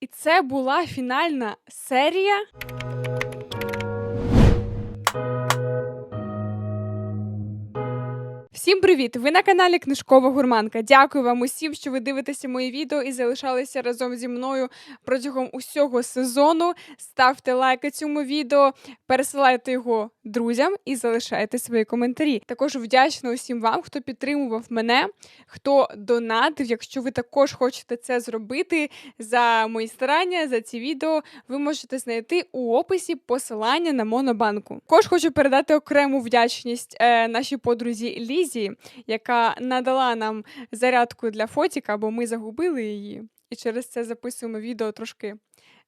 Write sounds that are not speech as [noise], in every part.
І це була фінальна серія. Всім привіт! Ви на каналі Книжкова Гурманка. Дякую вам усім, що ви дивитеся мої відео і залишалися разом зі мною протягом усього сезону. Ставте лайки цьому відео, пересилайте його друзям і залишайте свої коментарі. Також вдячна усім вам, хто підтримував мене, хто донатив. Якщо ви також хочете це зробити за мої старання, за ці відео, ви можете знайти у описі посилання на Монобанку. Також хочу передати окрему вдячність е, нашій подрузі Лізі, яка надала нам зарядку для фотіка, бо ми загубили її. І через це записуємо відео трошки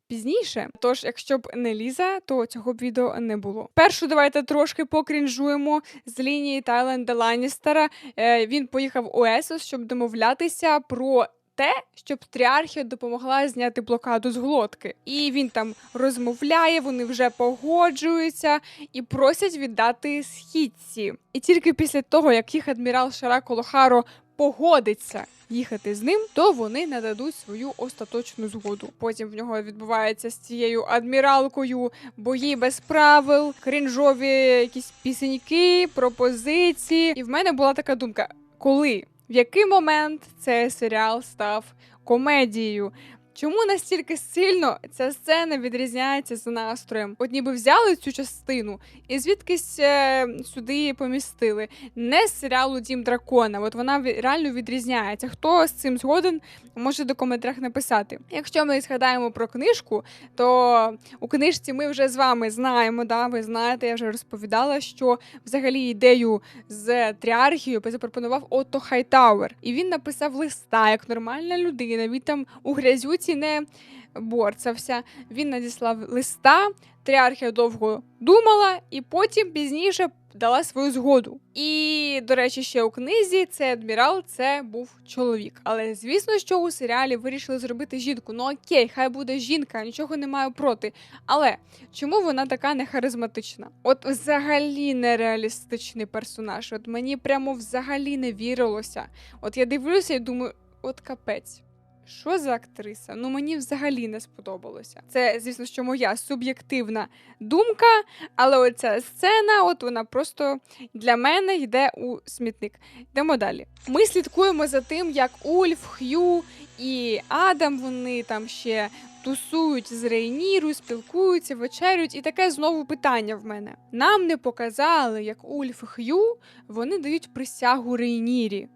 пізніше. Тож, якщо б не Ліза, то цього б відео не було. Першу давайте трошки покрінжуємо з лінії Тайленда Ланністера. Е, він поїхав у Есос, щоб домовлятися про. Те, щоб Тріархія допомогла зняти блокаду з глотки. І він там розмовляє, вони вже погоджуються і просять віддати східці. І тільки після того, як їх адмірал Шарако Лохаро погодиться їхати з ним, то вони нададуть свою остаточну згоду. Потім в нього відбувається з цією адміралкою бої без правил, крінжові якісь пісеньки, пропозиції. І в мене була така думка: коли в який момент цей серіал став комедією? Чому настільки сильно ця сцена відрізняється за настроєм? От ніби взяли цю частину і звідкись е, сюди помістили. Не з серіалу Дім Дракона. От вона реально відрізняється. Хто з цим згоден, може до коментарях написати. Якщо ми згадаємо про книжку, то у книжці ми вже з вами знаємо. Да, ви знаєте, я вже розповідала, що взагалі ідею з тріархією запропонував Отто Хайтауер. І він написав листа як нормальна людина. Він там у грязюці не борцався. Він надіслав листа. Тріархія довго думала, і потім пізніше дала свою згоду. І, до речі, ще у книзі цей адмірал це був чоловік. Але звісно, що у серіалі вирішили зробити жінку. Ну окей, хай буде жінка, нічого не маю проти. Але чому вона така нехаризматична? От взагалі нереалістичний персонаж. От мені прямо взагалі не вірилося. От я дивлюся і думаю, от капець. Що за актриса? Ну мені взагалі не сподобалося. Це, звісно, що моя суб'єктивна думка, але оця сцена, от вона просто для мене йде у смітник. Йдемо далі. Ми слідкуємо за тим, як Ульф, Х'ю і Адам вони там ще тусують з Рейніру, спілкуються, вечерюють. І таке знову питання в мене. Нам не показали, як Ульф і Х'ю вони дають присягу Рейнірі.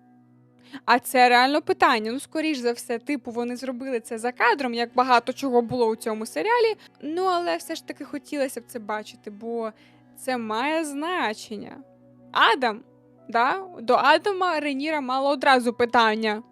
А це реально питання. Ну, скоріш за все, типу, вони зробили це за кадром, як багато чого було у цьому серіалі. Ну, але все ж таки хотілося б це бачити, бо це має значення. Адам, да? до Адама Реніра мало одразу питання.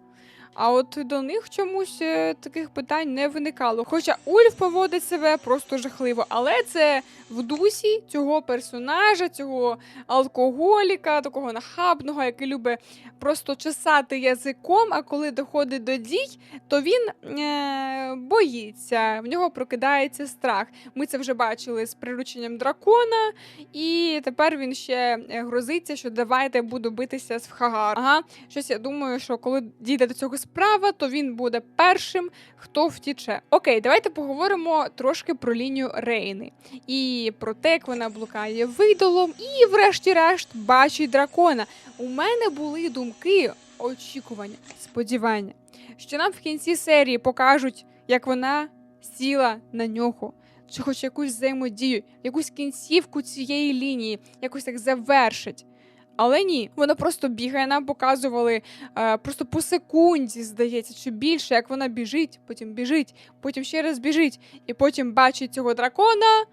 А от до них чомусь е, таких питань не виникало. Хоча Ульф поводить себе просто жахливо, але це в дусі цього персонажа, цього алкоголіка, такого нахабного, який любить просто чесати язиком, а коли доходить до дій, то він е- боїться, в нього прокидається страх. Ми це вже бачили з прирученням дракона, і тепер він ще е, грозиться, що давайте буду битися з Вхагар. Ага, щось я думаю, що коли дійде до цього справа, то він буде першим, хто втіче. Окей, давайте поговоримо трошки про лінію Рейни і про те, як вона блукає видолом, і, врешті-решт, бачить дракона. У мене були думки, очікування, сподівання, що нам в кінці серії покажуть, як вона сіла на нього. Чи хоч якусь взаємодію, якусь кінцівку цієї лінії, якось так завершить. Але ні, вона просто бігає. Нам показували е, просто по секунді, здається, чи більше, як вона біжить, потім біжить, потім ще раз біжить, і потім бачить цього дракона.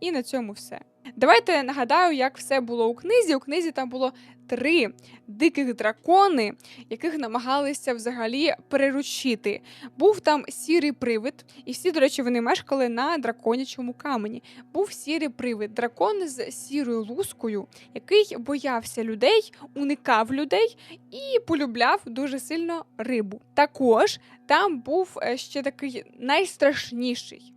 І на цьому все. Давайте нагадаю, як все було у книзі. У книзі там було три диких дракони, яких намагалися взагалі приручити. Був там сірий привид, і всі, до речі, вони мешкали на драконячому камені. Був сірий привид, дракон з сірою лускою, який боявся людей, уникав людей і полюбляв дуже сильно рибу. Також там був е, ще такий найстрашніший.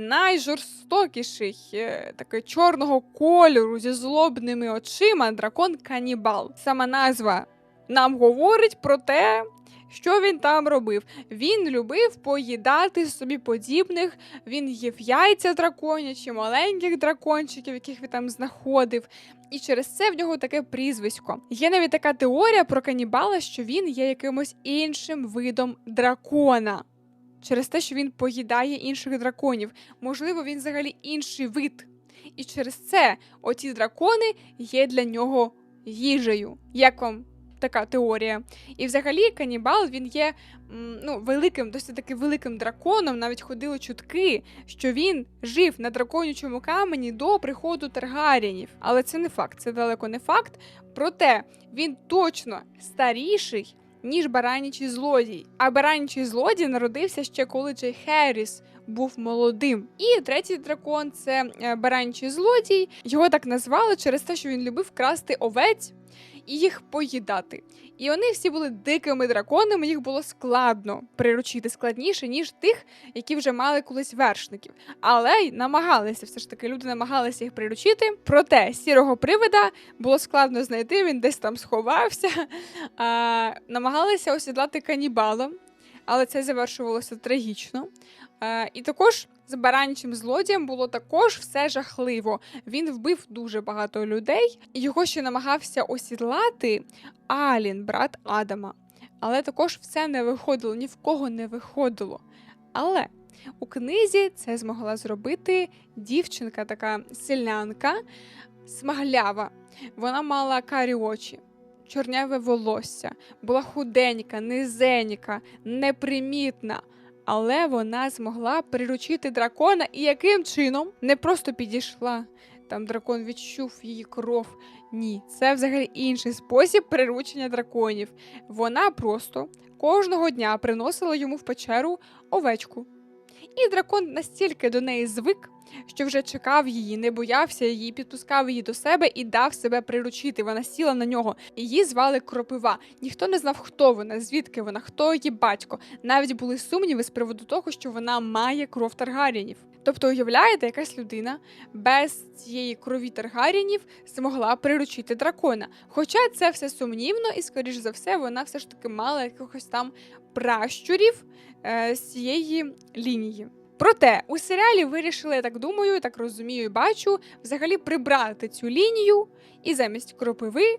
Найжорстокіший, е, такий чорного кольору зі злобними очима дракон канібал. Сама назва нам говорить про те, Що він там робив? Він любив поїдати собі подібних. Він їв яйця драконячі, маленьких дракончиків, яких він там знаходив. І через це в нього таке прізвисько. Є навіть така теорія про канібала, що він є якимось іншим видом дракона. Через те, що він поїдає інших драконів. Можливо, він взагалі інший вид. І через це оці дракони є для нього їжею. Як вам така теорія? І взагалі канібал він є ну, великим, досить таки великим драконом. Навіть ходили чутки, що він жив на драконячому камені до приходу Таргаріїнів. Але це не факт, це далеко не факт. Проте він точно старіший. Ніж баранічий злодій. А баранічий злодій народився ще коли Джей Херріс був молодим. І третій дракон це баранічий баранчий злодій. Його так назвали через те, що він любив красти овець і їх поїдати. І вони всі були дикими драконами, їх було складно приручити складніше, ніж тих, які вже мали колись вершників. Але й намагалися, все ж таки, люди намагалися їх приручити. Проте сірого привида було складно знайти, він десь там сховався. [laughs] А, Намагалися осідлати канібалом, але це завершувалося трагічно. Е, і також з баранчим злодієм було також все жахливо. Він вбив дуже багато людей, його ще намагався осідлати Алін, брат Адама. Але також все не виходило, ні в кого не виходило. Але у книзі це змогла зробити дівчинка, така селянка, смаглява. Вона мала карі очі. Чорняве волосся, була худенька, низенька, непримітна але вона змогла приручити дракона і яким чином не просто підійшла. Там дракон відчув її кров. Ні, це взагалі інший спосіб приручення драконів. Вона просто кожного дня приносила йому в печеру овечку. І дракон настільки до неї звик, що вже чекав її, не боявся її, підпускав її до себе і дав себе приручити. Вона сіла на нього. Її звали Кропива. Ніхто не знав, хто вона, звідки вона, хто її батько. Навіть були сумніви з приводу того, що вона має кров Таргарінів. Тобто, уявляєте, якась людина без цієї крові Таргарінів змогла приручити дракона. Хоча це все сумнівно, і, скоріш за все, вона все ж таки мала якихось там пращурів е, з цієї лінії. Проте у серіалі вирішили, я так думаю, так розумію і бачу, взагалі прибрати цю лінію і замість кропиви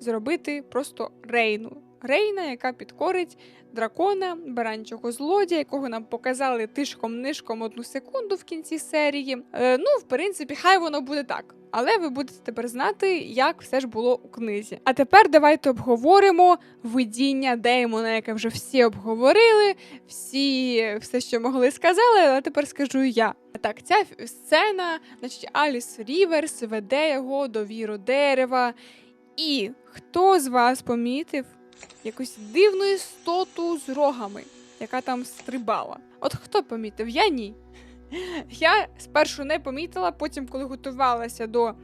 зробити просто рейну. Рейна, яка підкорить дракона, баранчого злодія, якого нам показали тишком-нишком одну секунду в кінці серії. Е, ну, в принципі, хай воно буде так. Але ви будете тепер знати, як все ж було у книзі. А тепер давайте обговоримо видіння Деймона, яке вже всі обговорили, всі все, що могли, сказали, але тепер скажу я. Так, ця сцена, значить, Аліс Ріверс веде його до віру дерева. І хто з вас помітив якусь дивну істоту з рогами, яка там стрибала? От хто помітив? Я ні. [laughs] Я спершу не помітила, потім, коли готувалася до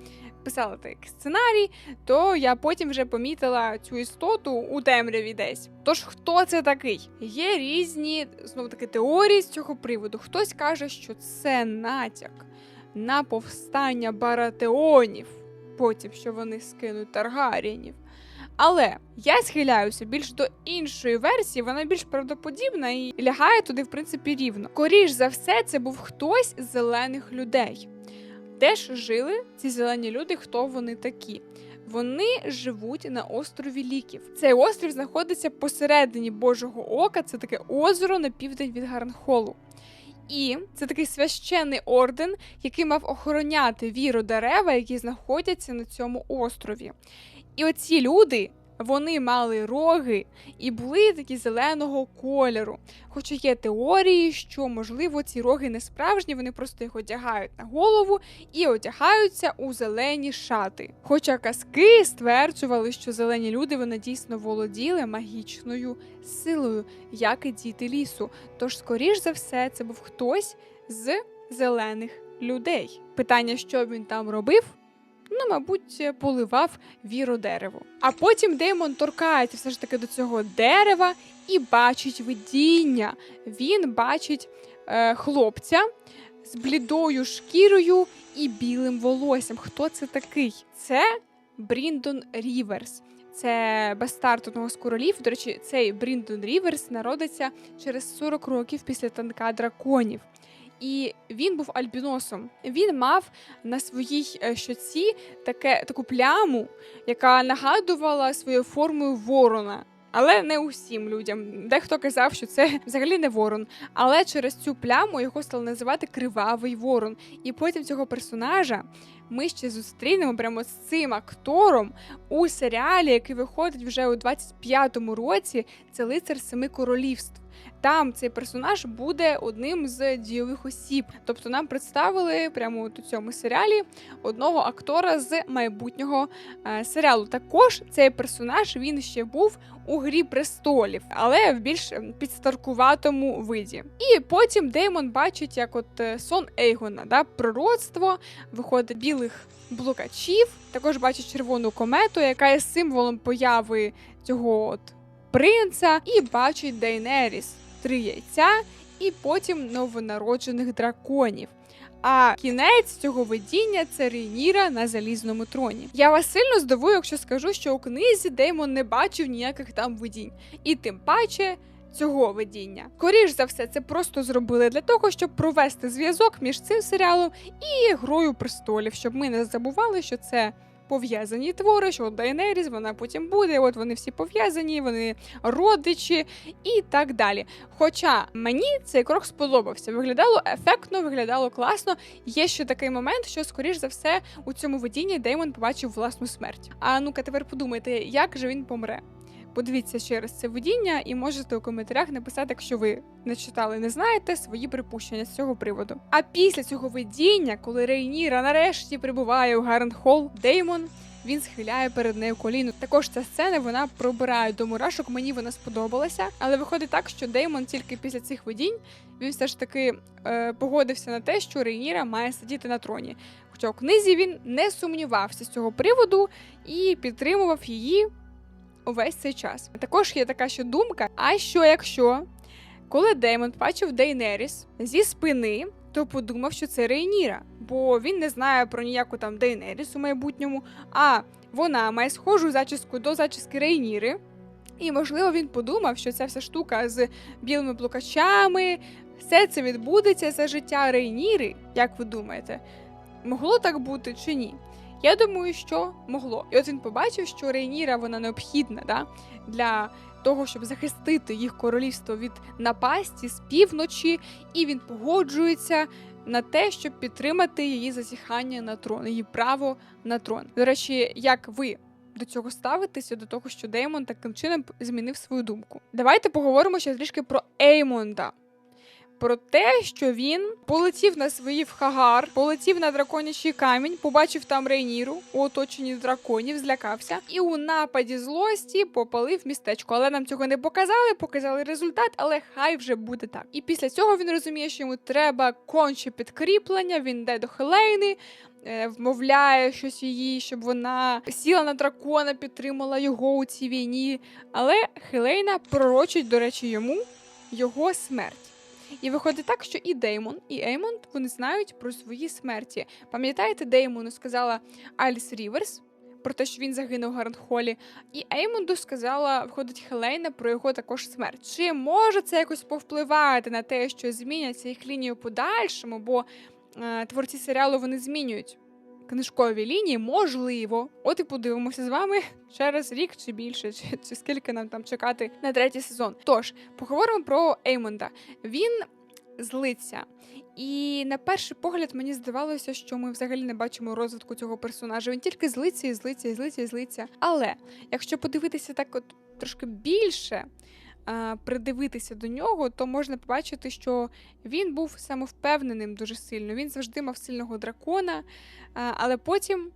писала так сценарій, то я потім вже помітила цю істоту у темряві десь. Тож, хто це такий? Є різні знову таки теорії з цього приводу. Хтось каже, що це натяк на повстання баратеонів, потім що вони скинуть Таргарієнів. Але я схиляюся більш до іншої версії, вона більш правдоподібна і лягає туди, в принципі, рівно. Коріш за все, це був хтось з зелених людей. Де ж жили ці зелені люди, хто вони такі? Вони живуть на острові Ліків. Цей острів знаходиться посередині Божого Ока, це таке озеро на південь від Гарнхолу. І це такий священний орден, який мав охороняти віру дерева, які знаходяться на цьому острові. І оці люди. Вони мали роги і були такі зеленого кольору. Хоча є теорії, що, можливо, ці роги не справжні, вони просто їх одягають на голову і одягаються у зелені шати. Хоча казки стверджували, що зелені люди вони дійсно володіли магічною силою, як і діти лісу. Тож, скоріш за все, це був хтось з зелених людей. Питання, що він там робив? Ну, мабуть, поливав віру дереву. А потім Деймон торкається все ж таки до цього дерева і бачить видіння. Він бачить е, хлопця з блідою шкірою і білим волоссям. Хто це такий? Це Бріндон Ріверс. Це бастард одного з королів. До речі, цей Бріндон Ріверс народиться через 40 років після танка драконів. І він був альбіносом. Він мав на своїй е, щоці таке таку пляму, яка нагадувала своєю формою ворона. Але не усім людям. Дехто казав, що це взагалі не ворон. Але через цю пляму його стали називати Кривавий Ворон. І потім цього персонажа ми ще зустрінемо прямо з цим актором у серіалі, який виходить вже у 25-му році. Це лицар Семи Королівств. Там цей персонаж буде одним з дійових осіб. Тобто нам представили прямо у цьому серіалі одного актора з майбутнього е, серіалу. Також цей персонаж він ще був у грі престолів, але в більш ем, підстаркуватому виді. І потім Деймон бачить, як от е, сон Ейгона, да, пророцтво, виходить білих блукачів. Також бачить червону комету, яка є символом появи цього от принца, і бачить Дейнеріс три яйця, і потім новонароджених драконів. А кінець цього видіння це Рейніра на залізному троні. Я вас сильно здивую, якщо скажу, що у книзі Деймон не бачив ніяких там видінь, і тим паче. Цього видіння, скоріш за все, це просто зробили для того, щоб провести зв'язок між цим серіалом і грою престолів, щоб ми не забували, що це пов'язані твори, що Дайнеріс, вона потім буде. От вони всі пов'язані, вони родичі і так далі. Хоча мені цей крок сподобався. Виглядало ефектно, виглядало класно. Є ще такий момент, що, скоріш за все, у цьому видінні Деймон побачив власну смерть. А ну-ка, тепер подумайте, як же він помре. Подивіться ще раз це видіння і можете у коментарях написати, якщо ви не читали, не знаєте свої припущення з цього приводу. А після цього видіння, коли Рейніра нарешті прибуває у Гарнхол, Деймон. Він схиляє перед нею коліно. Також ця сцена вона пробирає до мурашок. Мені вона сподобалася, але виходить так, що Деймон тільки після цих видінь він все ж таки е, погодився на те, що Рейніра має сидіти на троні. Хоча у книзі він не сумнівався з цього приводу і підтримував її увесь цей час. Також є така ще думка: а що якщо, коли Деймон бачив Дейнеріс зі спини, то подумав, що це Рейніра, бо він не знає про ніяку там Дейнеріс у майбутньому, а вона має схожу зачіску до зачіски Рейніри. І, можливо, він подумав, що ця вся штука з білими блукачами, все це відбудеться за життя Рейніри, як ви думаєте, могло так бути чи ні? Я думаю, що могло. І от він побачив, що Рейніра вона необхідна да, для того, щоб захистити їх королівство від напасті з півночі, і він погоджується на те, щоб підтримати її зазіхання на трон, її право на трон. До речі, як ви? До цього ставитися, до того, що Деймон таким чином змінив свою думку. Давайте поговоримо ще трішки про Еймонда про те, що він полетів на своїй Хагар, полетів на драконячий камінь, побачив там Рейніру у оточенні драконів, злякався, і у нападі злості попалив містечко. Але нам цього не показали, показали результат, але хай вже буде так. І після цього він розуміє, що йому треба конче підкріплення. Він йде до Хелейни. Е, вмовляє щось її, щоб вона сіла на дракона, підтримала його у цій війні. Але Хелейна пророчить, до речі, йому його смерть. І виходить так, що і Деймон, і Еймонд вони знають про свої смерті. Пам'ятаєте, Деймону сказала Аліс Ріверс про те, що він загинув в Гарнхолі, і Еймонду сказала, виходить Хелейна про його також смерть. Чи може це якось повпливати на те, що зміняться їх лінію подальшому? Бо е, творці серіалу вони змінюють книжкові лінії, можливо. От і подивимося з вами [laughs] через рік чи більше, чи, чи скільки нам там чекати на третій сезон. Тож поговоримо про Еймонда. Він злиться. І на перший погляд мені здавалося, що ми взагалі не бачимо розвитку цього персонажа. Він тільки злиться і злиться, і злиться, і злиться. Але якщо подивитися так, от трошки більше, придивитися до нього, то можна побачити, що він був самовпевненим дуже сильно. Він завжди мав сильного дракона, але потім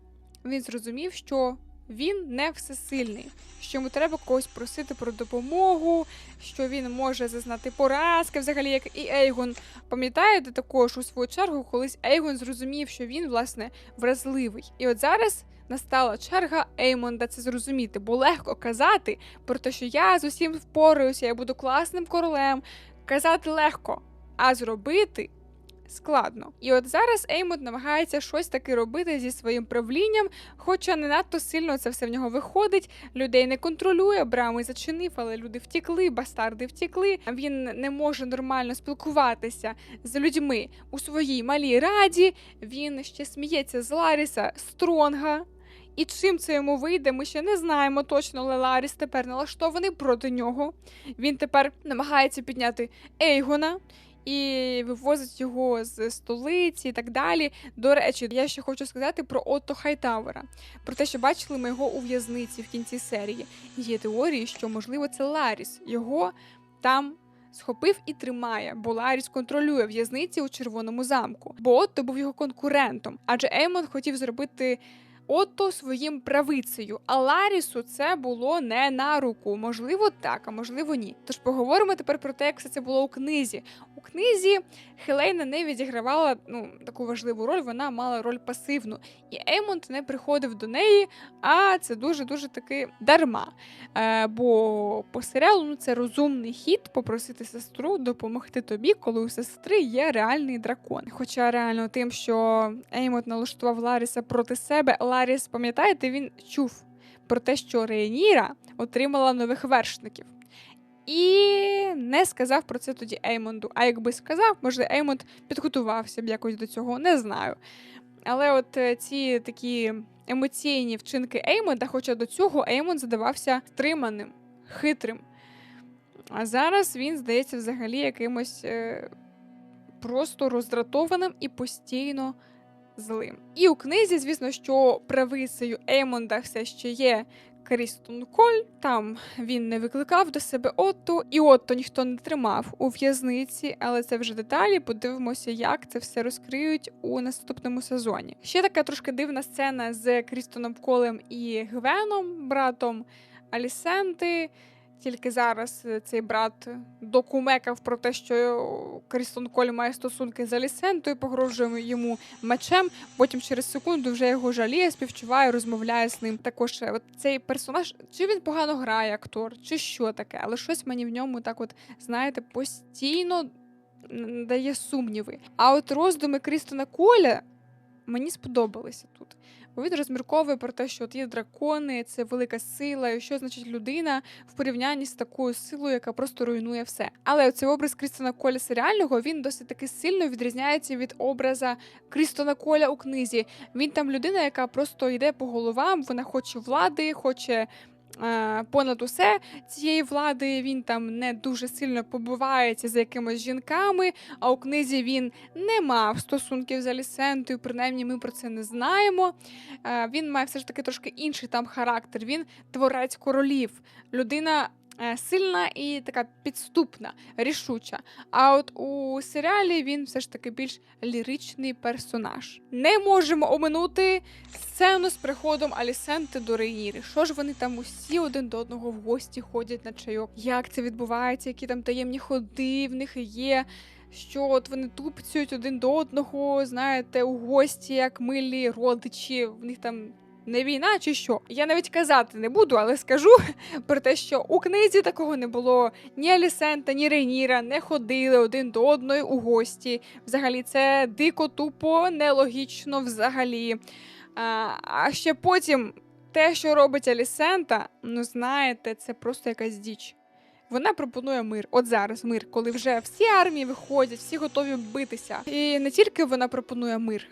він зрозумів, що він не всесильний, що йому треба когось просити про допомогу, що він може зазнати поразки, взагалі, як і Ейгон. Пам'ятаєте також у свою чергу, колись Ейгон зрозумів, що він, власне, вразливий. І от зараз настала черга Еймонда це зрозуміти, бо легко казати про те, що я з усім впораюся, я буду класним королем. Казати легко, а зробити складно. І от зараз Еймот намагається щось таки робити зі своїм правлінням, хоча не надто сильно це все в нього виходить. Людей не контролює, брами зачинив, але люди втікли, бастарди втікли. Він не може нормально спілкуватися з людьми у своїй малій раді. Він ще сміється з Ларіса Стронга. І чим це йому вийде, ми ще не знаємо точно, але Ларіс тепер налаштований проти нього. Він тепер намагається підняти Ейгона і вивозить його з столиці і так далі. До речі, я ще хочу сказати про Отто Хайтавера, про те, що бачили ми його у в'язниці в кінці серії. Є теорії, що можливо це Ларіс. Його там. Схопив і тримає, бо Ларіс контролює в'язниці у червоному замку. Бо Отто був його конкурентом, адже Еймон хотів зробити Отто своїм правицею, а Ларісу це було не на руку. Можливо, так, а можливо, ні. Тож поговоримо тепер про те, як все це було у книзі. У книзі Хелейна не відігравала ну, таку важливу роль, вона мала роль пасивну. І Еймонд не приходив до неї, а це дуже-дуже таки дарма. Е, бо по серіалу ну, це розумний хід попросити сестру допомогти тобі, коли у сестри є реальний дракон. Хоча реально тим, що Еймонд налаштував Ларіса проти себе, Ларіс, пам'ятаєте, він чув про те, що Рейніра отримала нових вершників. І не сказав про це тоді Еймонду. А якби сказав, може, Еймонд підготувався б якось до цього, не знаю. Але от е, ці такі емоційні вчинки Еймонда, хоча до цього Еймонд задавався стриманим, хитрим. А зараз він здається взагалі якимось е, просто роздратованим і постійно злим. І у книзі, звісно, що правицею Еймонда все ще є Крістон Коль. Там він не викликав до себе Отто, і Отто ніхто не тримав у в'язниці, але це вже деталі. Подивимося, як це все розкриють у наступному сезоні. Ще така трошки дивна сцена з Крістоном Колем і Гвеном, братом Алісенти. Тільки зараз е, цей брат докумекав про те, що Крістон Коль має стосунки з Алісентою, погрожує йому мечем. Потім через секунду вже його жаліє, співчуває, розмовляє з ним. Також е, от цей персонаж, чи він погано грає актор, чи що таке, але щось мені в ньому так, от знаєте, постійно дає сумніви. А от роздуми Крістона Коля мені сподобалися тут. Він розмірковує про те, що от є дракони, це велика сила, і що значить людина в порівнянні з такою силою, яка просто руйнує все. Але цей образ Крістона Коля серіального він досить таки сильно відрізняється від образа Крістона Коля у книзі. Він там людина, яка просто йде по головам, вона хоче влади, хоче. Е, Понад усе цієї влади він там не дуже сильно побувається за якимись жінками, а у книзі він не мав стосунків з Алісентою, принаймні ми про це не знаємо. Е, Він має все ж таки трошки інший там характер. Він творець королів, людина сильна і така підступна, рішуча. А от у серіалі він все ж таки більш ліричний персонаж. Не можемо оминути сцену з приходом Алісенти до Рейніри. Що ж вони там усі один до одного в гості ходять на чайок? Як це відбувається? Які там таємні ходи в них є? Що от вони тупцюють один до одного, знаєте, у гості, як милі родичі, в них там не війна чи що. Я навіть казати не буду, але скажу [laughs] про те, що у книзі такого не було. Ні Алісента, ні Рейніра не ходили один до одної у гості. Взагалі, це дико, тупо, нелогічно взагалі. А, а ще потім те, що робить Алісента, ну знаєте, це просто якась діч. Вона пропонує мир. От зараз мир, коли вже всі армії виходять, всі готові битися. І не тільки вона пропонує мир,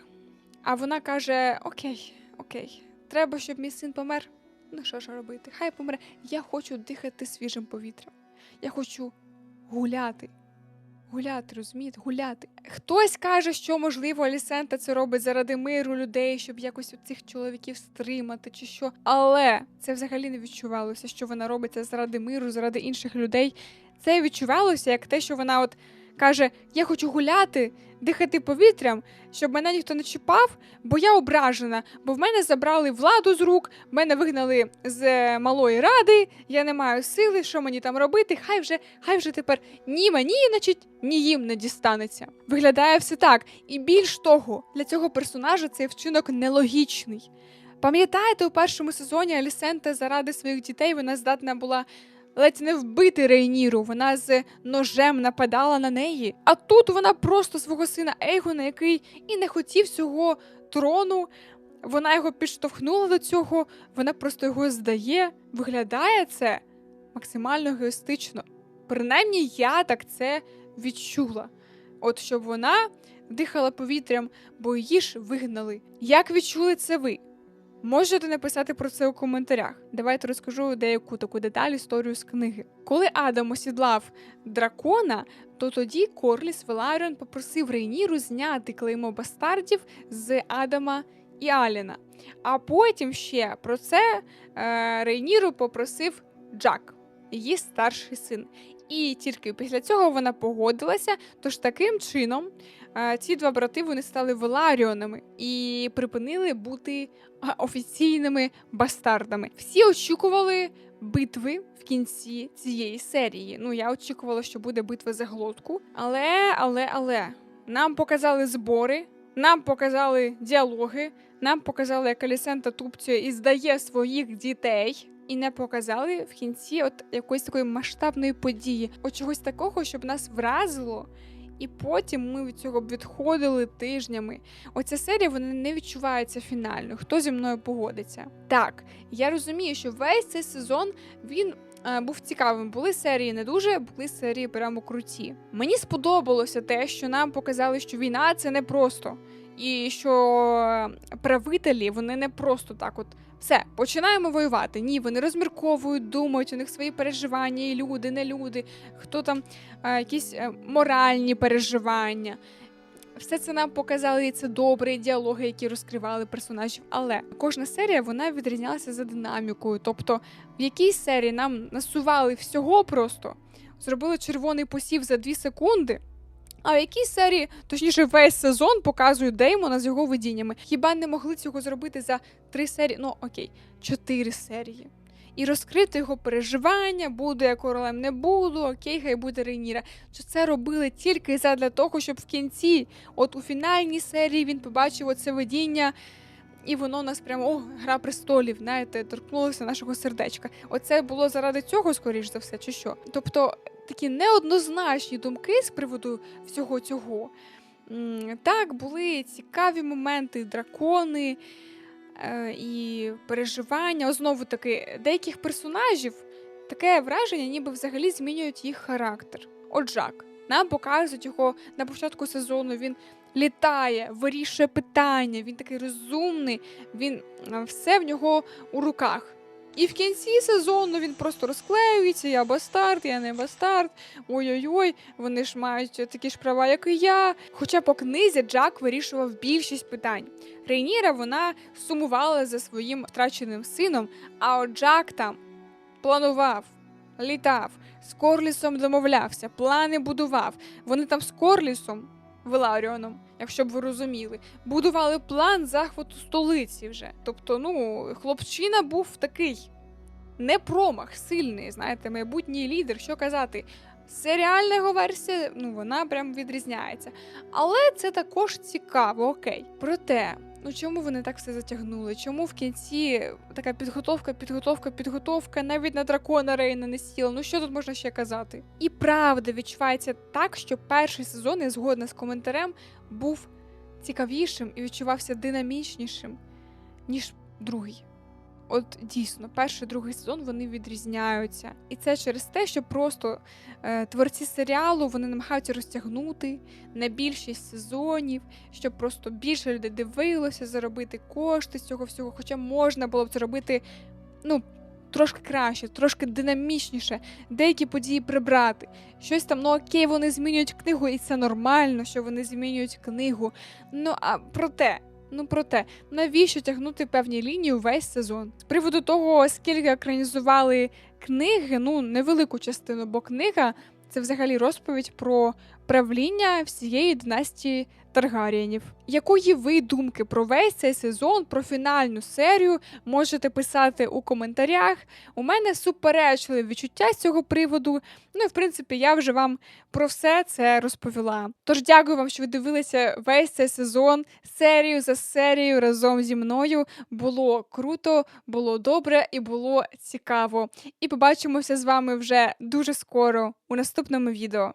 а вона каже: Окей, окей, треба, щоб мій син помер. Ну що ж робити? Хай помре. Я хочу дихати свіжим повітрям. Я хочу гуляти. Гуляти, розумієте, гуляти. Хтось каже, що можливо Алісента це робить заради миру людей, щоб якось цих чоловіків стримати чи що. Але це взагалі не відчувалося, що вона робить це заради миру, заради інших людей. Це відчувалося як те, що вона от каже: Я хочу гуляти, дихати повітрям, щоб мене ніхто не чіпав, бо я ображена, бо в мене забрали владу з рук, мене вигнали з е, малої ради, я не маю сили, що мені там робити. Хай вже, хай вже тепер ні мені, значить, ні їм не дістанеться. Виглядає все так. І більш того, для цього персонажа цей вчинок нелогічний. Пам'ятаєте, у першому сезоні Алісента заради своїх дітей вона здатна була ледь не вбити Рейніру. Вона з ножем нападала на неї. А тут вона просто свого сина Ейгона, який і не хотів цього трону. Вона його підштовхнула до цього, вона просто його здає. Виглядає це максимально егоїстично. Принаймні, я так це відчула. От щоб вона дихала повітрям, бо її ж вигнали. Як відчули це ви? Можете написати про це у коментарях. Давайте розкажу деяку таку деталь історію з книги. Коли Адам осідлав дракона, то тоді Корліс Веларіон попросив Рейніру зняти клеймо бастардів з Адама і Аліна. А потім ще про це е, Рейніру попросив Джак, її старший син. І тільки після цього вона погодилася. Тож таким чином е, ці два брати вони стали Веларіонами і припинили бути офіційними бастардами. Всі очікували битви в кінці цієї серії. Ну я очікувала, що буде битва за глотку. Але, але, але нам показали збори, нам показали діалоги, нам показали, як Алісента тупцює і здає своїх дітей. І не показали в кінці от якоїсь такої масштабної події, от чогось такого, щоб нас вразило, і потім ми від цього відходили тижнями. Оця серія вона не відчувається фінальною. Хто зі мною погодиться? Так, я розумію, що весь цей сезон він е, був цікавим. Були серії не дуже, були серії прямо круті. Мені сподобалося те, що нам показали, що війна це не просто. І що правителі вони не просто так, от все, починаємо воювати. Ні, вони розмірковують, думають, у них свої переживання, і люди, не люди, хто там а, якісь а, моральні переживання. Все це нам показали, і це добре, і діалоги, які розкривали персонажів. Але кожна серія вона відрізнялася за динамікою. Тобто, в якійсь серії нам насували всього просто, зробили червоний посів за 2 секунди. А в якій серії, точніше, весь сезон показують Деймона з його видіннями. Хіба не могли цього зробити за три серії? Ну окей, чотири серії. І розкрити його переживання, буду я королем, не буду, окей, хай буде Рейніра. Що це робили тільки задля того, щоб в кінці, от у фінальній серії, він побачив оце видіння, і воно нас прямо о, гра престолів, знаєте, торкнулося нашого сердечка. Оце було заради цього, скоріш за все, чи що? Тобто такі неоднозначні думки з приводу всього цього. Так, були цікаві моменти, дракони е, і переживання. Знову таки, деяких персонажів таке враження, ніби взагалі змінюють їх характер. Отжак, Нам показують його на початку сезону. Він літає, вирішує питання, він такий розумний, він все в нього у руках. І в кінці сезону він просто розклеюється, я бастард, я не бастард. Ой-ой-ой, вони ж мають такі ж права, як і я. Хоча по книзі Джак вирішував більшість питань. Рейніра вона сумувала за своїм втраченим сином, а от Джак там планував, літав, з Корлісом домовлявся, плани будував. Вони там з Корлісом, Веларіоном, якщо б ви розуміли, будували план захвату столиці вже. Тобто, ну, хлопчина був такий не промах, сильний, знаєте, майбутній лідер, що казати. Серіальна його версія, ну вона прям відрізняється. Але це також цікаво, окей. Проте, ну чому вони так все затягнули? Чому в кінці така підготовка, підготовка, підготовка, навіть на дракона Рейна не сіла? Ну що тут можна ще казати? І правда відчувається так, що перший сезон, я згодна з коментарем, був цікавішим і відчувався динамічнішим, ніж другий. От дійсно, перший другий сезон вони відрізняються, і це через те, що просто е, творці серіалу вони намагаються розтягнути на більшість сезонів, щоб просто більше людей дивилося, заробити кошти з цього всього. Хоча можна було б це робити ну, трошки краще, трошки динамічніше, деякі події прибрати. Щось там, ну окей, вони змінюють книгу, і це нормально, що вони змінюють книгу. Ну а проте. Ну проте, навіщо тягнути певні лінії увесь сезон? З приводу того, скільки екранізували книги, ну невелику частину, бо книга це взагалі розповідь про правління всієї династії Таргарієнів. Якої ви думки про весь цей сезон, про фінальну серію можете писати у коментарях. У мене суперечливі відчуття з цього приводу. Ну і в принципі я вже вам про все це розповіла. Тож дякую вам, що ви дивилися весь цей сезон, серію за серією разом зі мною. Було круто, було добре і було цікаво. І побачимося з вами вже дуже скоро у наступному відео.